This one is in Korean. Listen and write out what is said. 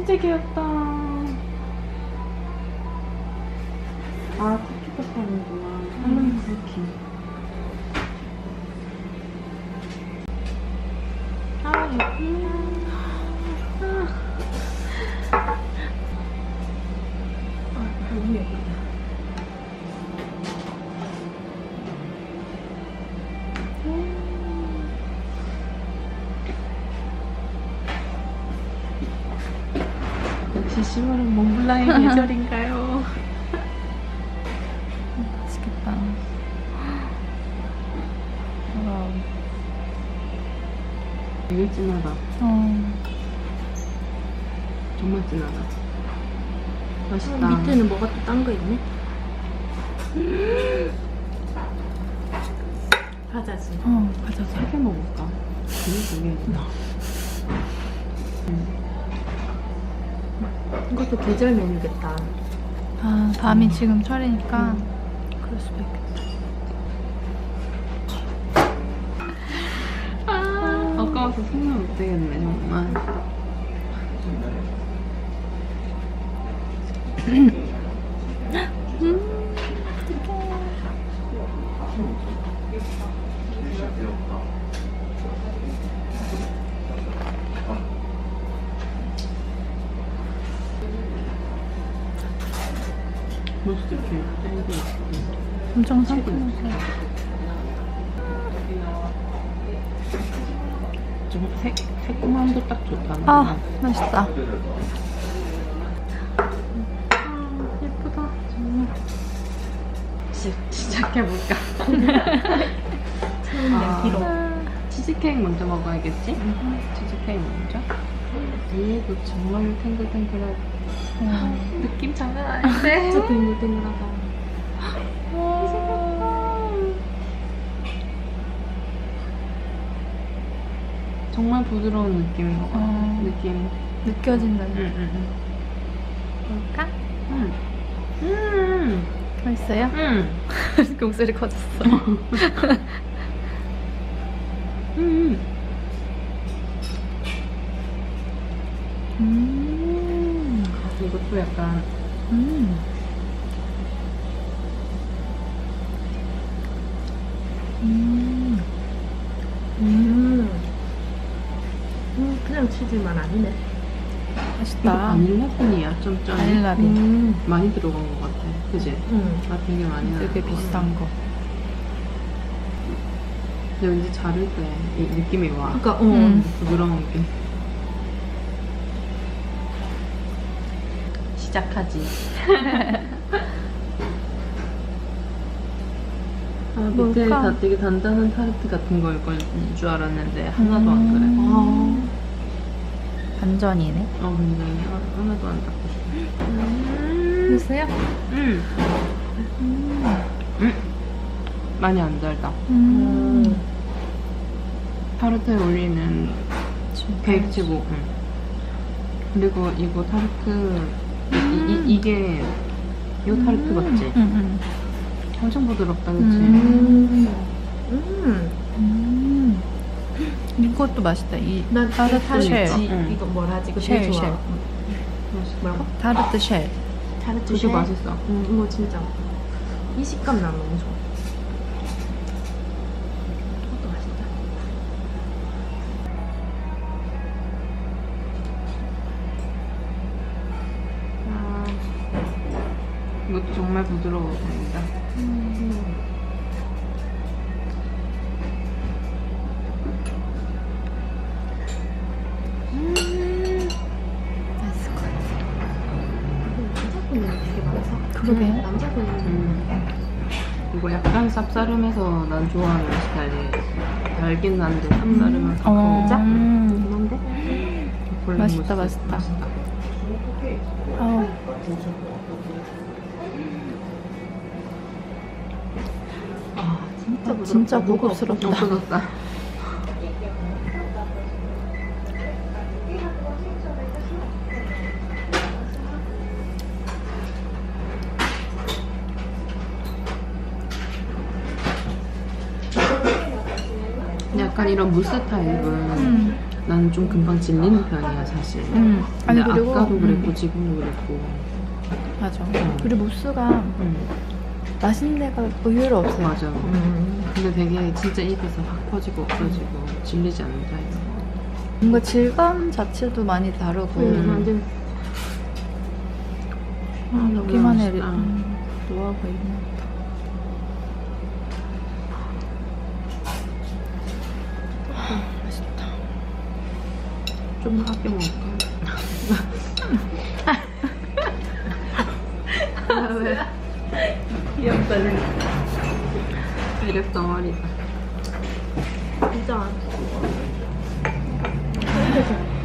진짜 귀엽다. 아, 쿠키도 파는구나. 할로윈 쿠키. 아, 예쁘다. 아, 너무 예쁘다. 역시 10월은 몽블랑의 계절인가요? 맛있겠다. 와우. 되게 진하다. 어. 정말 진하다. 맛있다. 밑에는 뭐가 또 딴 거 있네? 과자지. 어, 과자자. 세개 먹을까? 되게 되게 있 이것도 계절 메뉴겠다. 아, 밤이 지금 철이니까 그럴 수도 있겠다. 아까워서 생각 못 되겠네, 정말. 벌 엄청 상큼하고. 좀 새, 새콤함도 딱 좋다. 아, 맛있다. 아, 예쁘다. 정말. 시, 시작해볼까? 아, 치즈케이크 먼저 먹어야겠지? 치즈케이크 먼저. 얘도 정말 탱글탱글하고 음. 느낌 장난 아닌데? 진짜 탱글탱글하다. 정말 부드러운 느낌인 것 같아. 어. 느낌. 느껴진다. 응, 응, 볼까? 응. 음, 맛있어요? 음, 목소리 커졌어. 음. 음. 이것도 약간 음. 음. 음. 음, 그냥 치즈만 아니네. 맛있다. 바닐라 빈이야, 좀 짠. 바닐라 빈. 음. 많이 들어간 것 같아. 그지? 음. 아, 되게 많이 나는 되게. 비싼 거. 근데 왠지 자를 때 이 느낌이 와. 그러니까, 어. 음. 부드러운 게. 시작하지. 아, 밑에 뭘까? 다 되게 단단한 타르트 같은 걸 걸 줄 알았는데 하나도 안 그래. 음. 반전이네. 어, 근데 하- 하나도 안 닦고 싶어. 음. 있어요? 음. 음. 많이 안 달다. 음. 타르트에 올리는 베이크 치고. 응. 그리고 이거 타르트 이, 이, 게이 타르트 같지? 음, 음. 엄청 부드럽다, 그치? 음. 음. 음. 이것도 맛있다. 이 난 타르트 타르트 쉘. 지- 응. 이거 뭐라 하지? 이거 쉘, 좋아. 쉘. 뭐라고? 타르트 쉘. 타르트 쉘? 맛있어. 음, 이거 진짜. 이 식감 난 너무 좋아. 이것도 정말 부드러워 보인다. 맛있을 것 같아. 남자분이 되게 많다. 그러게. 남자분이 음. 이거 약간 쌉싸름해서 난 좋아하는 스타일이에요. 달긴 난데 쌉싸름한 어. 자 음. 한데 맛있다, 맛있다. 어. 아, 진짜 부드럽다. 진짜 고급스럽다. 없어졌다. 약간 이런 무스 타입은 음. 나는 좀 금방 질리는 편이야 사실. 음. 아니 그리고 아까도 그랬고 음, 지금도 그랬고. 맞아. 어. 그리고 무스가 음, 맛있는 데가 의외로 없어요. 맞아. 음. 근데 되게 진짜 입에서 확 퍼지고 없어지고 질리지 않는 타입. 뭔가 질감 자체도 많이 다르고 음. 완전 아, 여기만의 맛있다. 음, 노하우가. 아, 맛있다. 좀 아껴 먹을까? 왜? 귀엽다 매력 덩어리다. 진짜.